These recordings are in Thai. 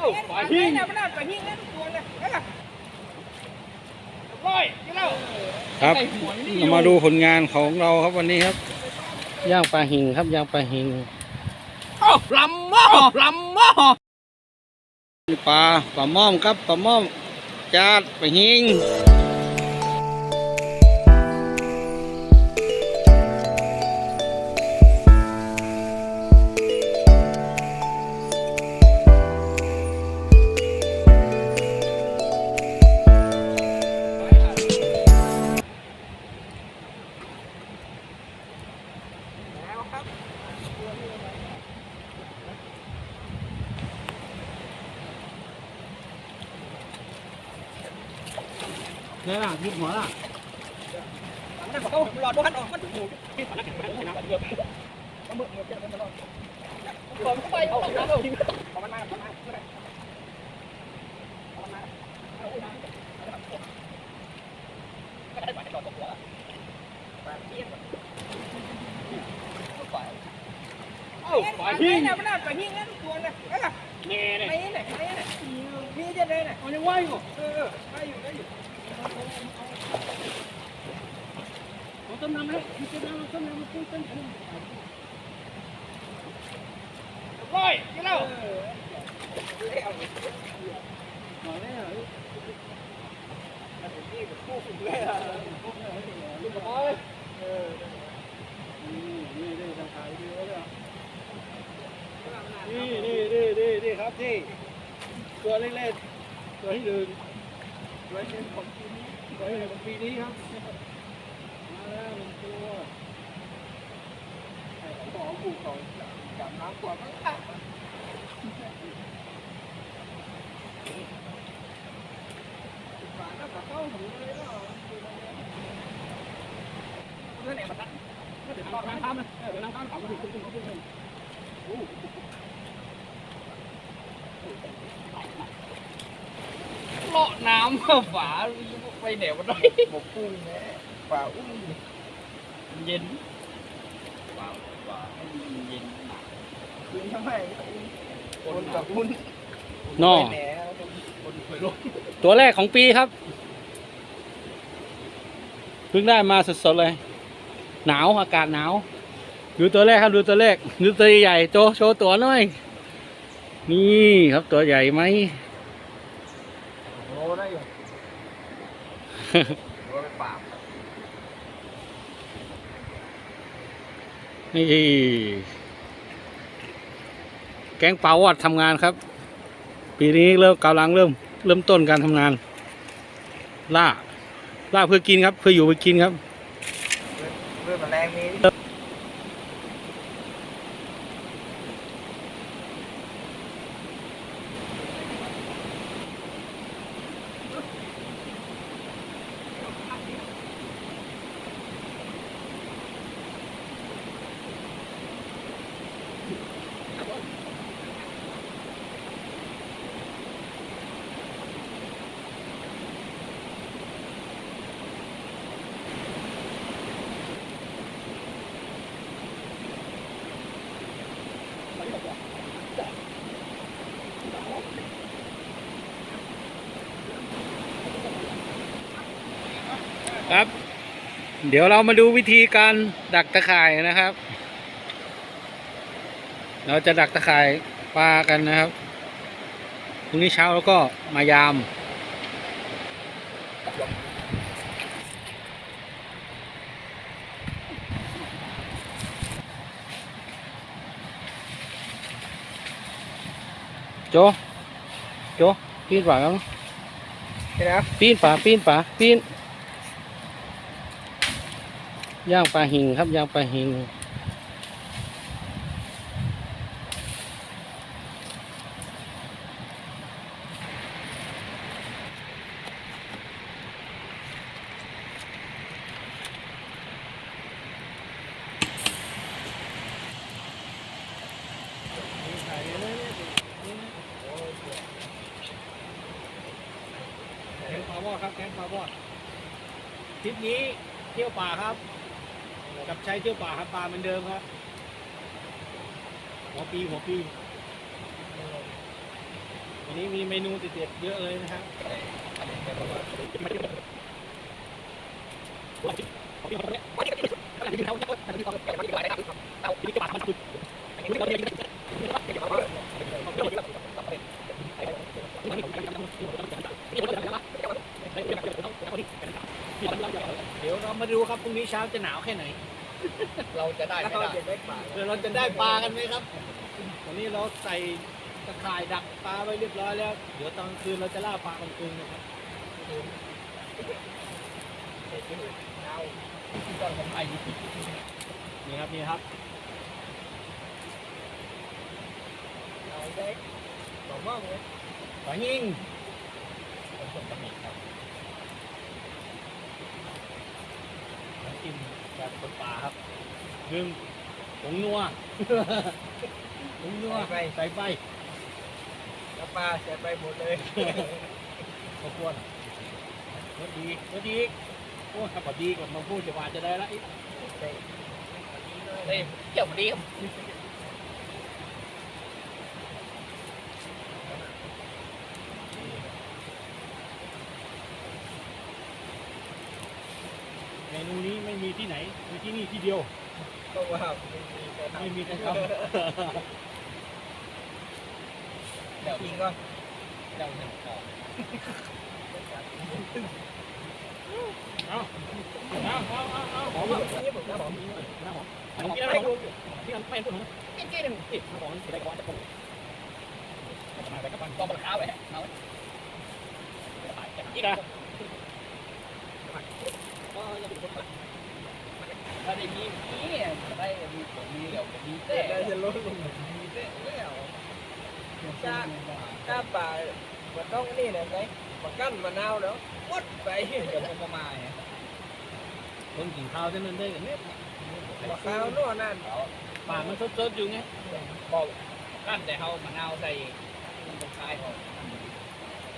อ้าปลาหิงนะมันน่าปลาหิงนะตัวเลยเอ้ยร้อยกิโลครับเรามาดูผลงานของเราครับวันนี้ครับย่างปลาหิงครับย่างปลาหิงเอ้าลำหม้อลำหม้อปลาปลาม่อมครับปลาม่อมจาดปลาหิง เนี่ยล่ะยุบหัวล่ะนั่นบอกเขาหลอดบ้านออกมันถูกที่ฝันนักเก็บไว้นะเยออามือมือเก็บไว้ตลอดผมไปเอาไปเอาเอามันมาเอามันมาเอามันมาเอามันมาเอามันมาก็ได้ปหลอดตกหัวปลาเทียนเอ้าปลาหิงนะมันน่าปลาหิงนตัวเลยเอ้ยแน่เนี่ยไม่เนี่ยไม่เนี่ยนี่จะได้เนี่ยมันยังไหวอยู่เออได้อยู่ได้อยู่ ผมต้มน้ำเลยผมต้มน้ำต้มน้ำต้มต้มร้อยกิโลหน่อยเนี่ยนี่นี่ทางขายดีแล้วเนี่ยนี่นี่นี่นี่นี่ครับนี่ตัวเล็กๆตัวที่หนึ่งตัวที่หนึ่ง ของปีนี้ตัวที่หนึ่งของปีนี้ครับ มาแล้วหนึ่งตัวขอผูของจับน้ำขวดมันขาดฝาหน้าฝาเข้าหูเลยเนาะเรื่องไหนมาตั้งเรื่องไหนมาตั้งทำเลยเอนั่งข้าเขาดูคุณคุณคุณคุณเลาะน้ำฝา ไปไหนวะน้อยบกกุ้งแม่ฝาอุ้มเย็นฝาฝาเย็นหนักคุณทำไมคนกับคุณนอแหนคนเคยลงตัวแรกของปีครับเพิ่งได้มาสดๆเลย หนาวอากาศหนาว ดูตัวแรกครับดูตัวแรกดูตัวใหญ่โจโชว์ตัวหน่อย นี่ครับตัวใหญ่ไหม โลได้อยู่โลไปปาก นี่แก๊งเปาวอดทำงานครับ ปีนี้เริ่มกำลังเริ่ม เริ่มต้นการทำงาน ล่า ล่าเพื่อกินครับ เพื่ออยู่เพื่อกินครับเรื่องแรงนี้ ครับ เดี๋ยวเรามาดูวิธีการดักตะข่ายนะครับ เราจะดักตะข่ายปลากันนะครับพรุ่งนี้เช้าแล้วก็มายามโจ โจ ปีนป่าครับใช่ไหมปีนป่าปีนป่าปีน ย่างปลาหิงครับย่างปลาหิงแกงปลาบอดครับแกงปลาบอดทริปนี้เที่ยวป่าครับ กับใช้เที่ยวป่าครับปลาเหมือนเดิมครับหัวปีหัวปีวันนี้มีเมนูเด็ดๆเยอะเลยนะครับเดี๋ยวเรามาดูครับพรุ่งนี้เช้าจะหนาวแค่ไหน เราจะได้ไม่ได้เดี๋ยวเราจะได้ปลากันไหมครับวันนี้เราใส่ตะข่ายดักปลาไว้เรียบร้อยแล้ว เดี๋ยวตอนกลางคืนเราจะล่าปลากลางคืนนะครับตอนผมไอ้นี่ครับนี่ครับเราได้สองมองเลยปลาหิ้งผมส่งตำหนิครับ น้ำจิ้มแบบคนป่าครับหนึ่งผงนัวผงนัวใส่ไปน้ำปลาเสียไปหมดเลยขอบคุณรสดีรสดีอีกโอ้ถ้าพอดีกับมาพูดจะว่าจะได้ละอีกเฮ้ยเกี่ยวดีครับ เมนูนี้ไม่มีที่ไหนมีที่นี่ที่เดียวก็ว่าไม่มีแต่ทไม่มีใครทำเดี๋ยวอีกก็เจ้าหนึ่งต่อำเอาเอาเอาเอาเอาหอมนี่ผมนะหอมน้ำหอมอันนี้อะไรผมที่มันเป็นคนของเจ๊หนึ่งติดน้ำหอมจะได้ก่อนจะปรุงมาไปกับมันกองบังคับไปเอา อีกอะ ก็ยังเป็นคน ถ้าได้มีนี่ได้มีผมมีเดี๋ยวมีแต่ได้จะลดลงมีแต่แล้วจ้าจ้าป่ามันต้องนี่นะไงมากั้นมะนาวแล้วมดไปเดี๋ยวผมมาเนี่ยคนกินข้าวเท่านั้นได้กันเนี่ยมะข้าวนู่นนั่นป่ามันสดๆอยู่ไงบอกกั้นแต่เขามะนาวใส่ตรงท้ายเขา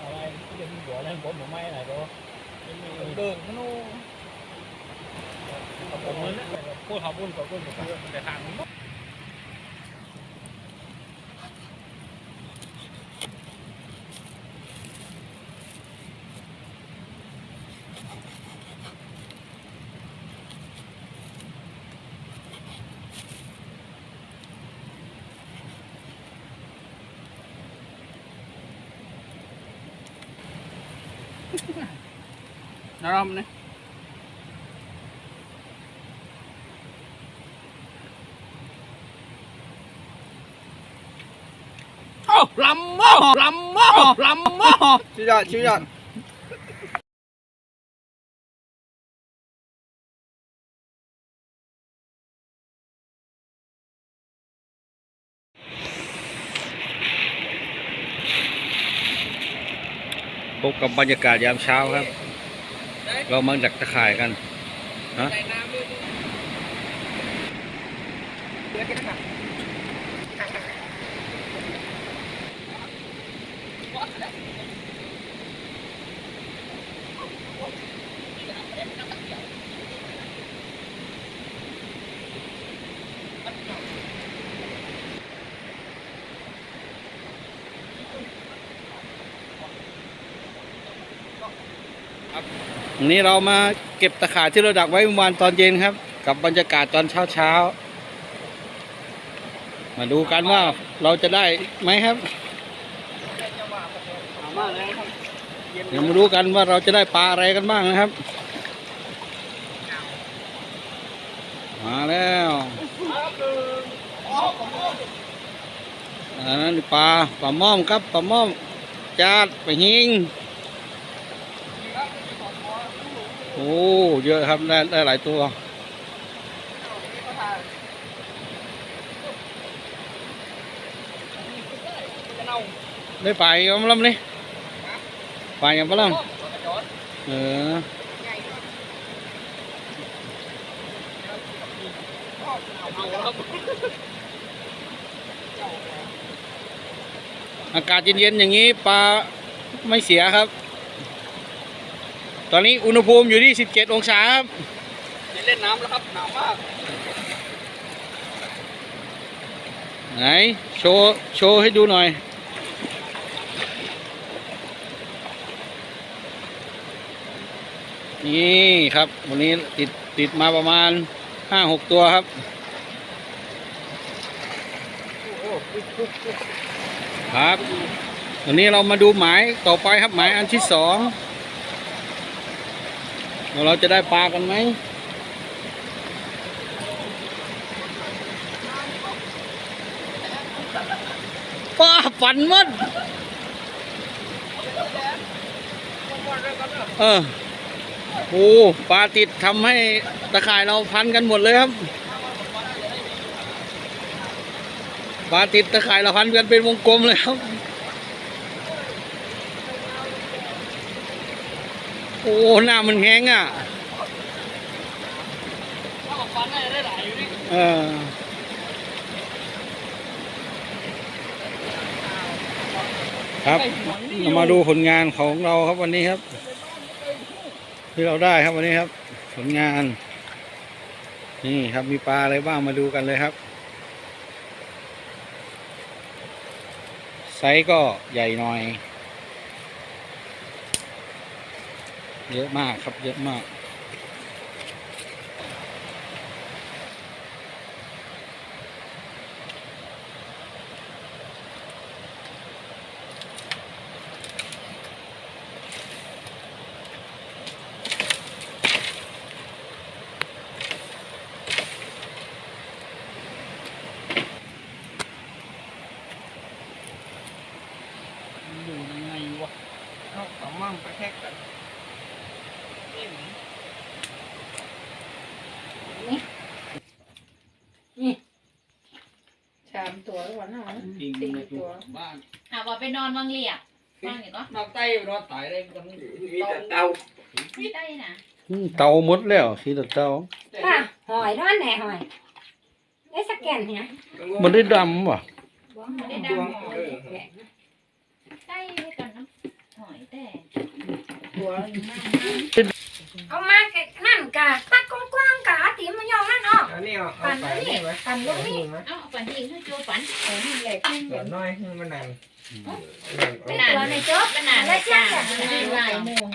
อะไรที่จะมีหัวแล้วผมผมไม่อะไรก็ไม่เบิ่งนูผมเหมือน พูดเขาพูดเขาพูด ผมแต่ทางน้ำนะโอ้ลำหม้อลำม้อลำมอชื่อยอดชื่อยอดพบกับบรรยากาศยามเช้าครับ เรามาดักตะข่ายกันฮะ วันนี้เรามาเก็บตะข่ายที่เราดักไว้เมื่อวานตอนเย็นครับ กับบรรยากาศตอนเช้าเช้ามาดูกันว่าเราจะได้ไหมครับเดี๋ยวมาดูกันว่าเราจะได้ปลาอะไรกันบ้างนะครับ มาแล้วอันนั้นปลาปลาม่อมครับปลาม่อมจาดไปหิง โอ้เยอะครับได้ได้หลายตัวได้ปลาอีกมั้งนี่ปลาอย่างปล่ะกระจอดเออเอาครับอากาศเย็นๆอย่างนี้ปลาไม่เสียครับ ตอนนี้อุณหภูมิอยู่ที่ 17 องศาครับเล่นน้ำแล้วครับหนาวมาก ไหน โชว์ โชว์ให้ดูหน่อย นี่ครับ วันนี้ติดติดมาประมาณ 5-6 ตัวครับครับวันนี้เรามาดูหมายต่อไปครับหมายอันที่สอง เราจะได้ปลากันไหมป้าฝันหมัดเออโอ้ปลาติดทำให้ตะข่ายเราพันกันหมดเลยครับปลาติดตะข่ายเราพันกันเป็นวงกลมเลยครับ อ้หน้ามันแห้งอะเออครับเรามาดูผลงานของเราครับวันนี้ครับ ที่เราได้ครับวันนี้ครับ ผลงาน นี่ครับมีปลาอะไรบ้างมาดูกันเลยครับ ไซส์ก็ใหญ่หน่อย เยอะมากครับ เยอะมากอยู่ยังไงวะเอาสองมั่งไปแท็กกั นสามตัวแล้ววันนั้นจริงสี่ในตัวบ้านหากว่าไปนอนวังเรียกฟังอย่างก็นอกใต้นอนตายได้กันมีแต่เตาไม่ได้นะเตาหมดแล้วสีเตาค่ะหอยร้านไหนหอย ได้สแกนเนี่ยมันได้ดำว่ะไม่ได้ดวงดำหอเอยอได้ด้วยกันน้ำหอยแต่ตัว เอามาแกนั่นกะตักกว้างๆกะตีมันยองนั่นออกอันนี้เอาปั่นไปนี่นี่ไหมปั่นลงนี่ไหมเอาฝันยิงให้โจฝันเออนี่แหละขึ้นส่วนน้อยให้มันนานเป็นตัวในโจ๊กขนาดแล้ได้วเชี่ยจ้างแบบได้ลายโมง